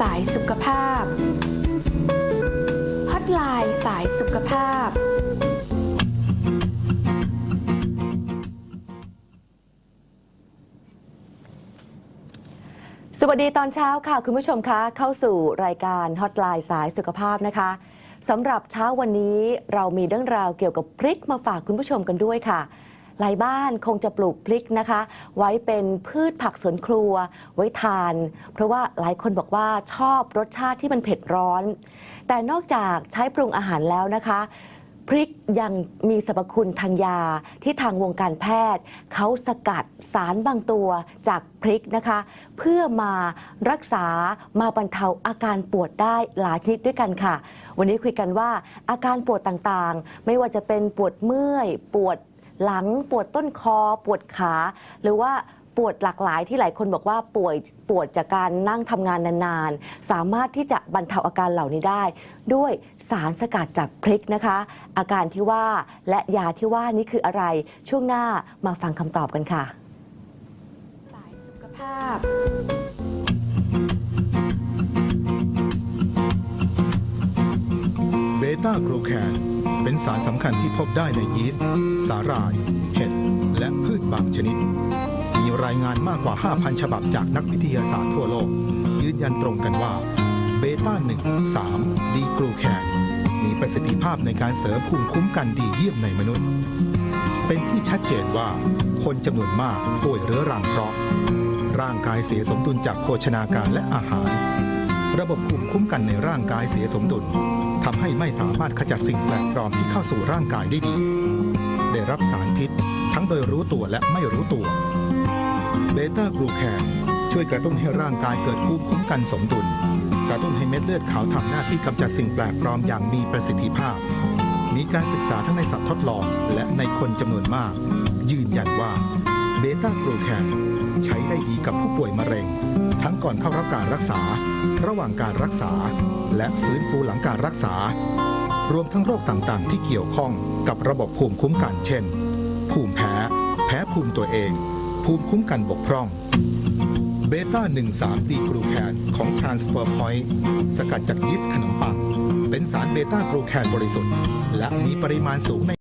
สายสุขภาพ ฮอตไลน์สายสุขภาพ สวัสดีตอนเช้าค่ะ คุณผู้ชมคะ เข้าสู่รายการฮอตไลน์สายสุขภาพนะคะสำหรับเช้าวันนี้เรามีเรื่องราวเกี่ยวกับพริกมาฝากคุณผู้ชมกันด้วยค่ะ หลายบ้านคงจะปลูกพริกนะคะ ไว้เป็นพืชผักสวนครัว ไว้ทาน เพราะว่าหลายคนบอกว่าชอบรสชาติที่มันเผ็ดร้อน แต่นอกจากใช้ปรุงอาหารแล้วนะคะพริกยังมีสรรพคุณทางยาที่ทางวงการแพทย์ เขาสกัดสารบางตัวจากพริกนะคะ เพื่อมารักษามาบรรเทาอาการปวดได้หลายชนิดด้วยกันค่ะ วันนี้คุยกันว่าอาการปวดต่างๆ ไม่ว่าจะเป็นปวดเมื่อย ปวด หลังปวดต้นคอปวดขา หรือว่าปวดหลากหลายที่หลายคนบอกว่าป่วยปวดจากการนั่งทำงานนานๆ สามารถที่จะบรรเทาอาการเหล่านี้ได้ ด้วยสารสกัดจากพริกนะคะ อาการที่ว่าและยาที่ว่านี้คืออะไรช่วงหน้ามาฟังคำตอบกันค่ะ สายสุขภาพ เบต้าโกรแคน เป็นสารสำคัญที่พบได้ในยีสต์ สาหร่าย เห็ด และพืชบางชนิด มีรายงานมากกว่า 5,000 ฉบับจากนักวิทยาศาสตร์ทั่วโลก ยืนยันตรงกันว่าเบต้า1 3 ดีกรูแคนมีประสิทธิภาพในการเสริมภูมิคุ้มกันดีเยี่ยมในมนุษย์ เป็นที่ชัดเจนว่าคนจำนวนมากป่วยเรื้อรังเพราะ ร่างกายเสียสมดุลจากโภชนาการและอาหาร ระบบภูมิคุ้มกันในร่างกายเสียสมดุล ทำให้ไม่สามารถขจัดสิ่งแปลกปลอมที่เข้าสู่ร่างกายได้ดี ได้รับสารพิษ ทั้งโดยรู้ตัวและไม่รู้ตัว เบต้ากลูแคนช่วยกระตุ้นให้ร่างกายเกิดภูมิคุ้มกันสมดุล กระตุ้นให้เม็ดเลือดขาวทำหน้าที่กำจัดสิ่งแปลกปลอมอย่างมีประสิทธิภาพ มีการศึกษาทั้งในสัตว์ทดลองและในคนจำนวนมาก ยืนยันว่า เบต้ากลูแคนใช้ได้ดีกับผู้ป่วยมะเร็ง ทั้งก่อนเข้ารับการรักษา ระหว่างการรักษา และฟื้นฟูหลังการรักษา รวมทั้งโรคต่างๆ ที่เกี่ยวข้องกับระบบภูมิคุ้มกันเช่น ภูมิแพ้ แพ้ภูมิตัวเอง ภูมิคุ้มกันบกพร่องเบต้า 13 ดีกรูแคนของ Transfer Point สกัดจากยีสต์ขนมปัง เป็นสารเบต้ากรูแคนบริสุทธิ์ และมีปริมาณสูงใน